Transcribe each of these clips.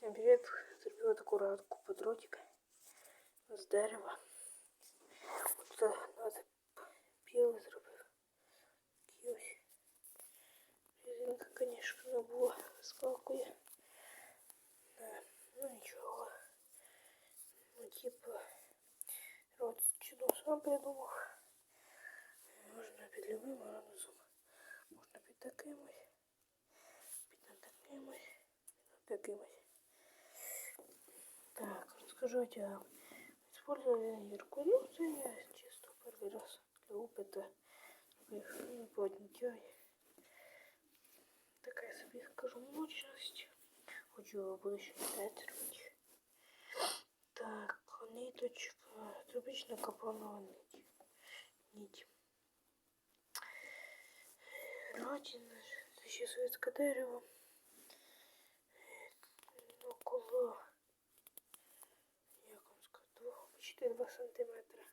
Всім привіт! Зробила таку радку по дротика з дерева. Тут надо піли зробив. Такі ось. Резинка, звісно, не була, скалкує. Да. Ну нічого. Ну, типа, рот чудо сам придумав. Можна під любим градусом. Можна під таким ось. Під таким ось. Під таким ось. Так, расскажу тебе. Используя Геркулес, я чисто первый раз для опыта не подняття. Такая собі скажу мощность. Хочу в будущем тестировать. Так, ниточка. Тропічна капонова нить. Нить. Радіна, це ще совєтське дерево. сантиметра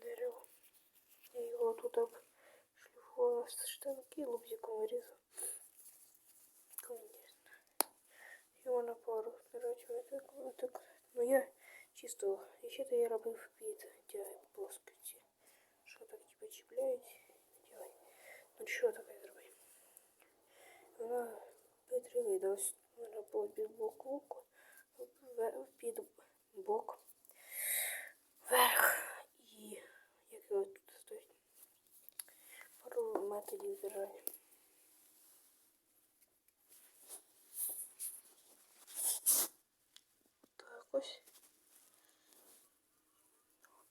дерево. Я його тут шліфувала з штанки, лобзиком вирізав. Конечно. Його на пару, короче, так, так. Ну я чисто, і ще то я робив під тяги плоскості. Що так типа чіпляють, тягай. Ну що таке зробив? Вона витривидалась, вона була під бок луку, ве- під бок, вверх і як його тут стоїть. Пару методів держання. Так ось.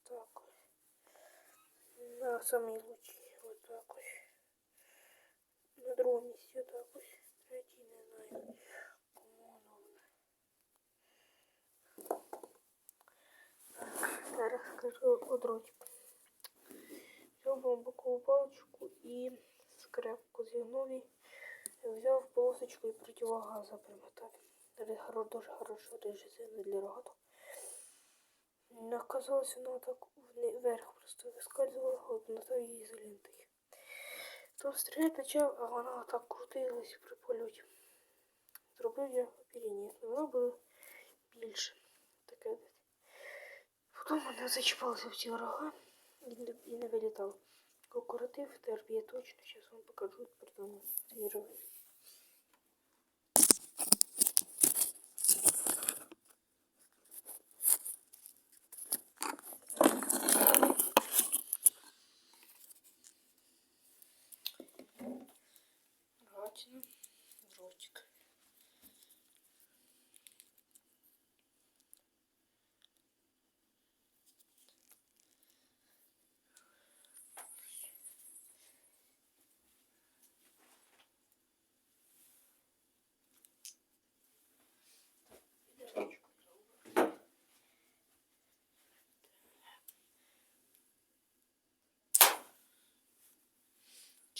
Отак ось. На самий лучший. Отак ось. На другому місці отак ось. Третій не знаю. О. Взяв бамбукову паличку і скрепку зігнув. Взяв полосочку і противогаза примотав. Дуже хоро- Дуже хорошо резина для рогату. Оказалось, воно так вверх просто вискальзувало, обмотав її ізолентою. Тут стріляти почав, а вона так крутилась при польоті. Зробив я переніс. Воно було більше. Таке десь. Потім вона зачіпалася в ці рога і не, і не вилітав. Коротив, тепер я точно, зараз вам покажу, продемонстрирую.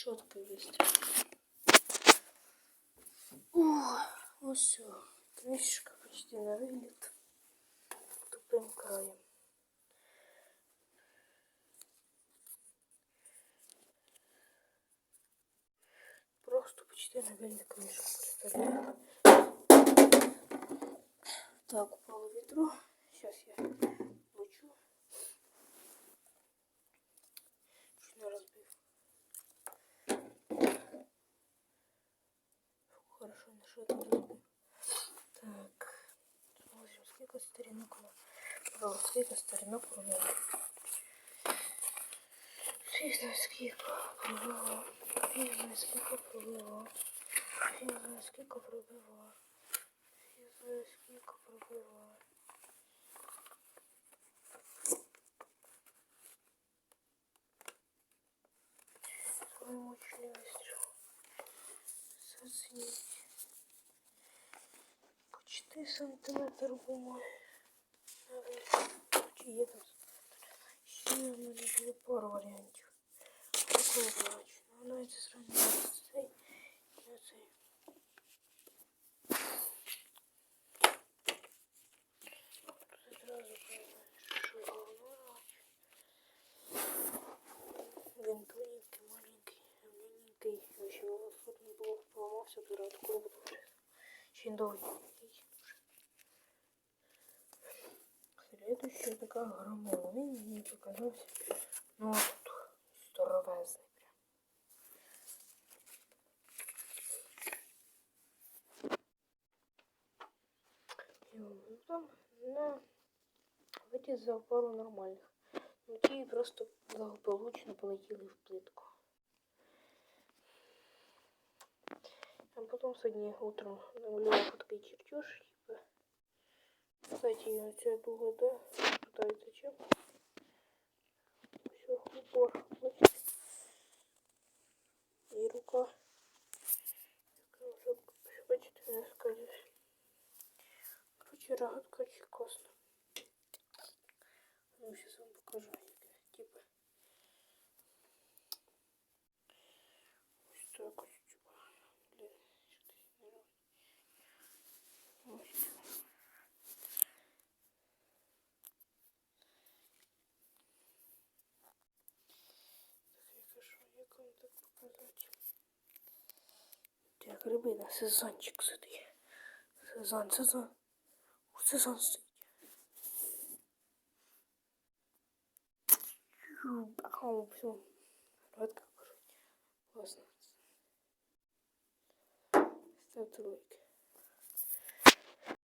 Четко есть. О, ось все. Крышечка почти на вылет. Тупым краем. Просто почти на вылет крышку представляю. Так, упало ведро. Сейчас я Хорошо, на что это разбил. Так. Смотрим, сколько старинок у нас. Сколько старинок у меня. Фиг знает, сколько пробивал. Фиг знает, сколько пробивал. Фиг знает, сколько пробивал. Почти сантиметр бумаги. Чи є там сантиметр? Ще в мене було пару варіантів. Такого бачу. Ну, навіть зрівняти цей і оцей. Тут одразу понимаешь, що головне. Він тоненький, маленький, длинненький. В общем, вот тут не було поламався, то рад коли буду вже. Ще Следующая така громова. Він мені показався. Ну, тут здоровезний прям. І ну, там на витязь за пару нормальних. Ну ті просто благополучно полетіли в плитку. А потом сегодня утром намалював такий чертеж, кстати, це дуга, да? Питається чим? Все, упор. І рука. Короче, рогатка вам так показати? Рибина, сезончик сидить. Сезон, сезон. Сезон стоїть. Ау, все. Ротка, короче. Классно. Ставьте лайк.